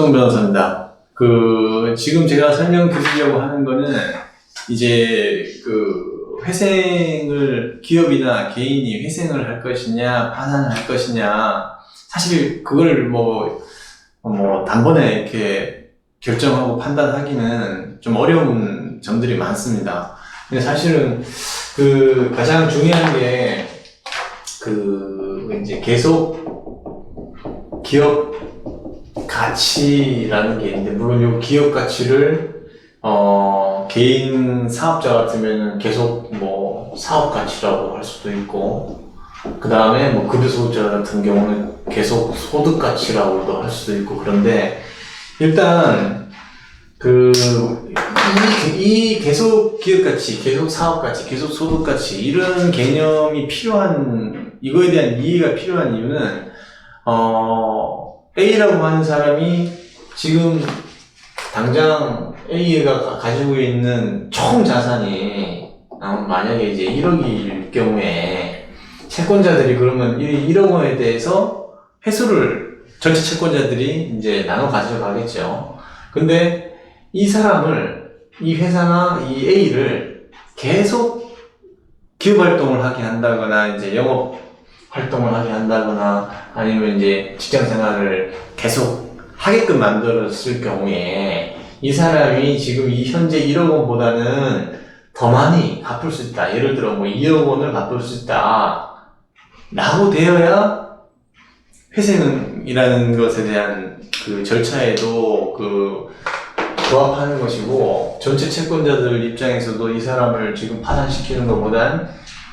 윤석동 변호사입니다. 그 지금 제가 설명드리려고 하는 거는 이제 그 회생을 기업이나 개인이 회생을 할 것이냐 파산을 할 것이냐 사실 그걸 뭐, 뭐 단번에 이렇게 결정하고 판단하기는 좀 어려운 점들이 많습니다. 근데 사실은 그 가장 중요한 게 그 이제 계속 기업 가치라는 게 있는데 물론 이 기업 가치를 어 개인 사업자 같으면 계속 뭐 사업 가치라고 할 수도 있고 그 다음에 뭐 급여 소득자 같은 경우는 계속 소득 가치라고도 할 수도 있고 그런데 일단 그 이, 이 계속 기업 가치, 계속 사업 가치, 계속 소득 가치 이런 개념이 필요한 이거에 대한 이해가 필요한 이유는 어 A라고 하는 사람이 지금 당장 A가 가- 가지고 있는 총 자산이 아, 만약에 이제 1억일 경우에 채권자들이 그러면 이 1억 원에 대해서 회수를 전체 채권자들이 이제 나눠 가져가겠죠. 근데 이 사람을 이 회사나 이 A를 계속 기업 활동을 하게 한다거나 이제 영업 활동을 하게 한다거나 아니면 이제 직장 생활을 계속 하게끔 만들었을 경우에 이 사람이 지금 이 현재 1억 원보다는 더 많이 갚을 수 있다. 예를 들어 뭐 2억 원을 갚을 수 있다. 라고 되어야 회생이라는 것에 대한 그 절차에도 그 부합하는 것이고 전체 채권자들 입장에서도 이 사람을 지금 파산시키는 것보단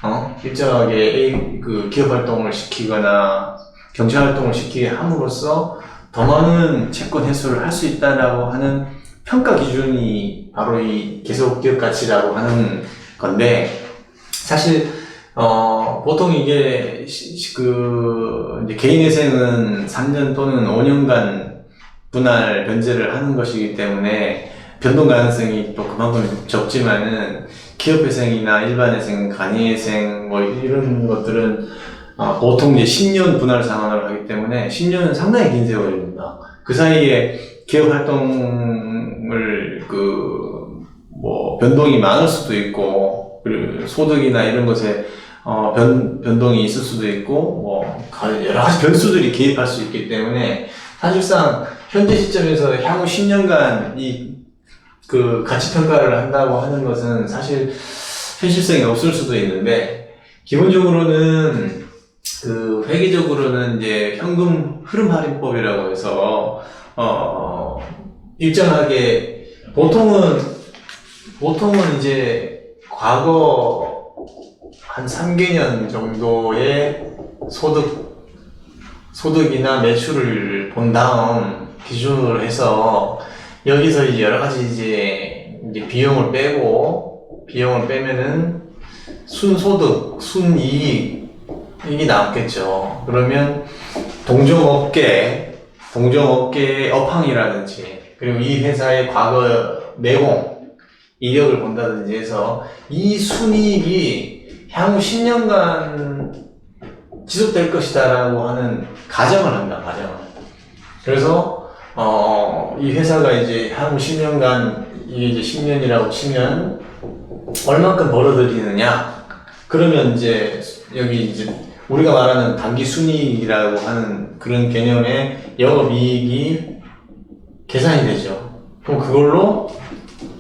어? 일정하게 A, 그 기업 활동을 시키거나 경제 활동을 시키게 함으로써 더 많은 채권 회수를 할 수 있다라고 하는 평가 기준이 바로 이 계속 기업 가치라고 하는 건데 사실 어 보통 이게 시- 시- 그 이제 개인 회생은 3년 또는 5년간 분할 변제를 하는 것이기 때문에 변동 가능성이 또 그만큼 적지만은 기업 회생이나 일반 회생, 간이 회생 뭐 이런 것들은 어, 보통 이제 10년 분할 상환을 하기 때문에 10년은 상당히 긴 세월입니다. 그 사이에 기업 활동을 그 뭐 변동이 많을 수도 있고 그리고 소득이나 이런 것에 어, 변, 변동이 있을 수도 있고 뭐 가- 여러 가지 변수들이 개입할 수 있기 때문에 사실상 현재 시점에서 향후 10년간 이 그 가치 평가를 한다고 하는 것은 사실 현실성이 없을 수도 있는데 기본적으로는 그 회계적으로는 이제 현금 흐름 할인법이라고 해서 어 일정하게 보통은 보통은 이제 과거 한 3개년 정도의 소득 소득이나 매출을 본 다음 기준으로 해서 여기서 이제 여러 가지 이제, 이제 비용을 빼고 비용을 빼면은 순소득, 순이익이 나왔겠죠. 그러면 동종업계, 동종업계의 업황이라든지 그리고 이 회사의 과거 내공, 이력을 본다든지 해서 이 순이익이 향후 10년간 지속될 것이다라고 하는 가정을 한다, 가정을. 그래서 어, 이 회사가 이제 향후 10년간, 이게 이제 10년이라고 치면, 얼만큼 벌어들이느냐? 그러면 이제, 여기 이제, 우리가 말하는 단기 순이익이라고 하는 그런 개념의 영업이익이 계산이 되죠. 그럼 그걸로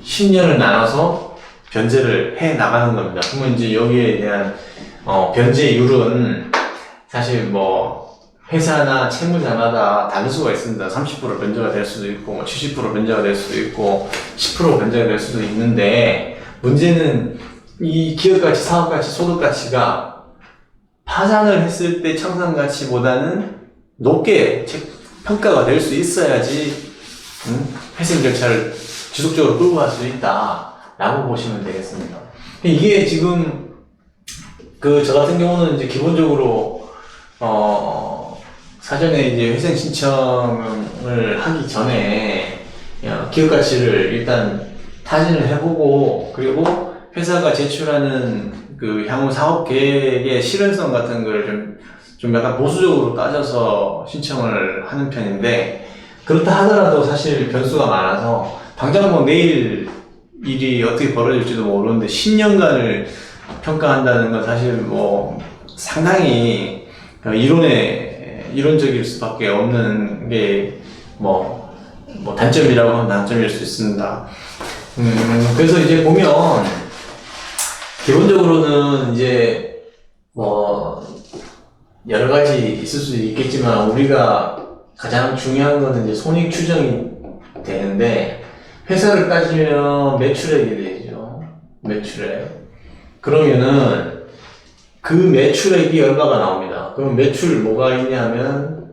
10년을 나눠서 변제를 해 나가는 겁니다. 그러면 이제 여기에 대한, 어, 변제율은 사실 뭐, 회사나 채무자마다 다를 수가 있습니다. 30% 변제가 될 수도 있고, 뭐70% 변제가 될 수도 있고, 10% 변제가 될 수도 있는데, 문제는 이 기업가치, 사업가치, 소득가치가 파산을 했을 때 청산가치보다는 높게 체- 평가가 될 수 있어야지, 음, 회생 절차를 지속적으로 끌고 갈 수 있다. 라고 보시면 되겠습니다. 이게 지금, 그, 저 같은 경우는 이제 기본적으로, 어, 사전에 이제 회생 신청을 하기 전에 어, 기업 가치를 일단 타진을 해보고 그리고 회사가 제출하는 그 향후 사업 계획의 실현성 같은 걸 좀 좀 약간 보수적으로 따져서 신청을 하는 편인데 그렇다 하더라도 사실 변수가 많아서 당장 뭐 내일 일이 어떻게 벌어질지도 모르는데 10년간을 평가한다는 건 사실 뭐 상당히 그 이론에 이론적일 수밖에 없는 게뭐 뭐 단점이라고 하면 단점일 수 있습니다. 음, 그래서 이제 보면 기본적으로는 이제 뭐 여러 가지 있을 수 있겠지만 우리가 가장 중요한 거는 이제 손익 추정이 되는데 회사를 따지면 매출액이 되죠. 매출액. 그러면은 그 매출액이 얼마가 나옵니다. 그럼 매출 뭐가 있냐면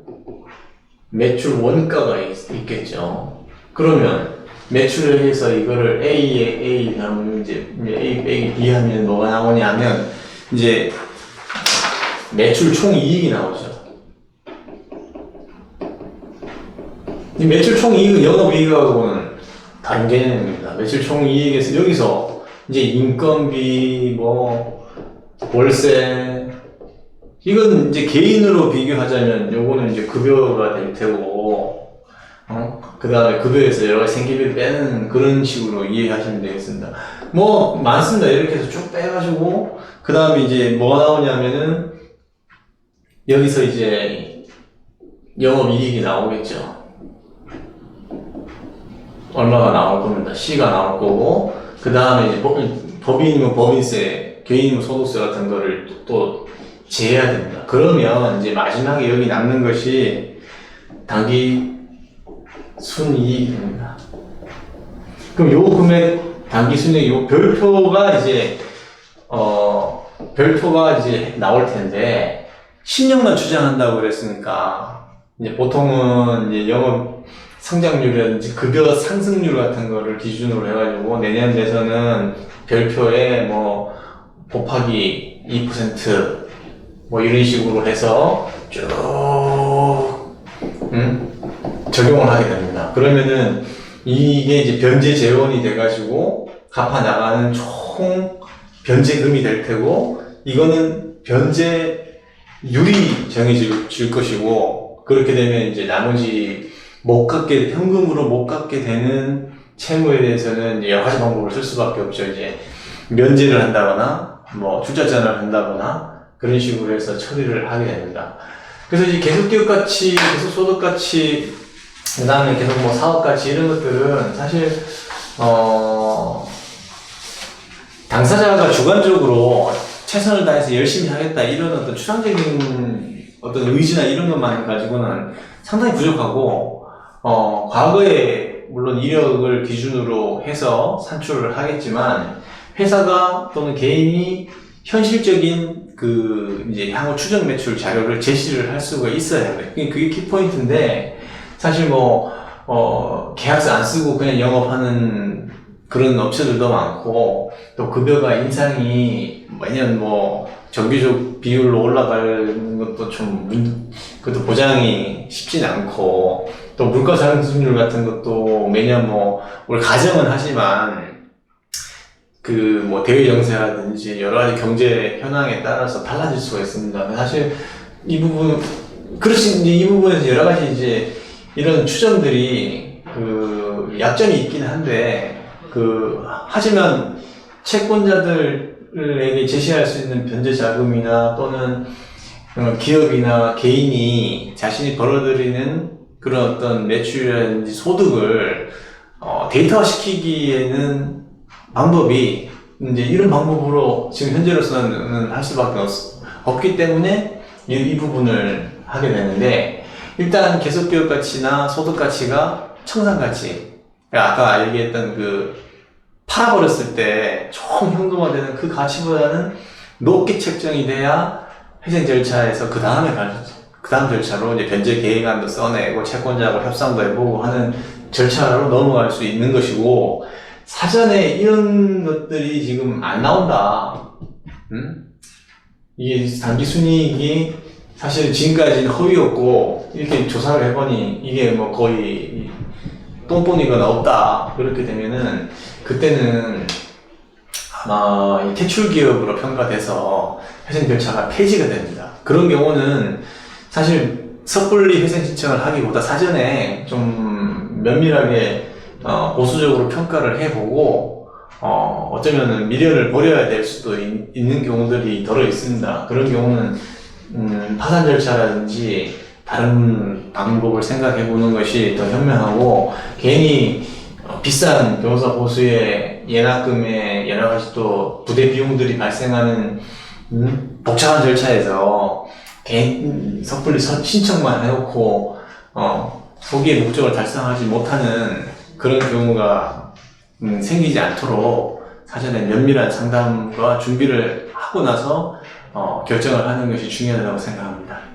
매출 원가가 있, 있겠죠. 그러면 매출액에서 이거를 A에 A 하면 이제 A 빼기 B 하면 뭐가 나오냐면 이제 매출 총 이익이 나오죠. 이 매출 총 이익은 영업이익하고는 다른 개념입니다. 매출 총 이익에서 여기서 이제 인건비, 뭐 월세 이건 이제 개인으로 비교하자면 요거는 이제 급여가 될 테고 어? 그 다음에 급여에서 여러 가지 생계비 빼는 그런 식으로 이해하시면 되겠습니다. 뭐 많습니다. 이렇게 해서 쭉 빼가지고 그 다음에 이제 뭐가 나오냐면은 여기서 이제 영업이익이 나오겠죠. 얼마가 나올 겁니다. C가 나올 거고, 그 다음에 이제 법, 법인이면 법인세, 개인이면 소득세 같은 거를 또 제해야 됩니다. 그러면 이제 마지막에 여기 남는 것이 단기 순이익입니다. 그럼 요 금액, 단기 순이익, 요 별표가 이제, 어, 별표가 이제 나올 텐데, 10년만 추정한다고 그랬으니까, 이제 보통은 이제 영업 성장률이라든지 급여 상승률 같은 거를 기준으로 해가지고 내년 대선은 별표에 뭐 곱하기 2%뭐 이런 식으로 해서 쭉 음? 적용을 하게 됩니다. 그러면은 이게 이제 변제 재원이 돼가지고 갚아 나가는 총 변제금이 될 테고 이거는 변제율이 정해질 줄 것이고 그렇게 되면 이제 나머지 못 갚게 현금으로 못 갚게 되는 채무에 대해서는 여러 가지 방법을 쓸 수밖에 없죠. 이제 면제를 한다거나 뭐 출자전을 한다거나 그런 식으로 해서 처리를 하게 됩니다. 그래서 이제 계속 기업 가치, 계속 소득 가치, 그 다음에 계속 뭐 사업 가치 이런 것들은 사실 어 당사자가 주관적으로 최선을 다해서 열심히 하겠다 이런 어떤 추상적인 어떤 의지나 이런 것만 가지고는 상당히 부족하고 어, 과거에 물론 이력을 기준으로 해서 산출을 하겠지만 회사가 또는 개인이 현실적인 그 이제 향후 추정 매출 자료를 제시를 할 수가 있어야 해요. 그게 키포인트인데 사실 뭐 어, 계약서 안 쓰고 그냥 영업하는 그런 업체들도 많고 또 급여가 인상이 매년 뭐 정규직 비율로 올라가는 것도 좀 문, 그것도 보장이 쉽진 않고 또 물가 상승률 같은 것도 매년 뭐 우리 가정은 하지만 그 뭐 대외 정세라든지 여러 가지 경제 현황에 따라서 달라질 수가 있습니다. 사실 이 부분 그렇지 이제 이 부분에서 여러 가지 이제 이런 추정들이 그 약점이 있긴 한데 그 하지만 채권자들에게 제시할 수 있는 변제 자금이나 또는 어, 기업이나 개인이 자신이 벌어들이는 그런 어떤 매출이라든지 소득을 어, 데이터화 시키기에는 방법이 이제 이런 방법으로 지금 현재로서는 할 수밖에 없, 없기 때문에 이, 이 부분을 하게 되는데 일단 계속기업 가치나 소득 가치가 청산 가치. 그러니까 아까 얘기했던 그 팔아버렸을 때 총 현금화되는 그 가치보다는 높게 책정이 돼야 회생 절차에서 그 다음에 갈, 그 다음 절차로 이제 변제 계획안도 써내고 채권자하고 협상도 해보고 하는 절차로 넘어갈 수 있는 것이고 사전에 이런 것들이 지금 안 나온다. 음? 이게 단기 순이익이 사실 지금까지는 허위였고 이렇게 조사를 해보니 이게 뭐 거의 똥본이거나 없다 그렇게 되면은 그때는 아마 이 퇴출 기업으로 평가돼서 회생 절차가 폐지가 됩니다. 그런 경우는 사실 섣불리 회생 신청을 하기보다 사전에 좀 면밀하게 어, 보수적으로 평가를 해보고 어, 어쩌면 미련을 버려야 될 수도 있, 는 경우들이 더러 있습니다. 그런 경우는 음, 파산 절차라든지 다른 방법을 생각해 보는 것이 더 현명하고 괜히 어, 비싼 변호사 보수의 예납금에 여러 가지 또 부대 비용들이 발생하는 음, 복잡한 절차에서 개인 섣불리 선- 신청만 해놓고 어, 소기의 목적을 달성하지 못하는 그런 경우가 음, 생기지 않도록 사전에 면밀한 상담과 준비를 하고 나서 어, 결정을 하는 것이 중요하다고 생각합니다.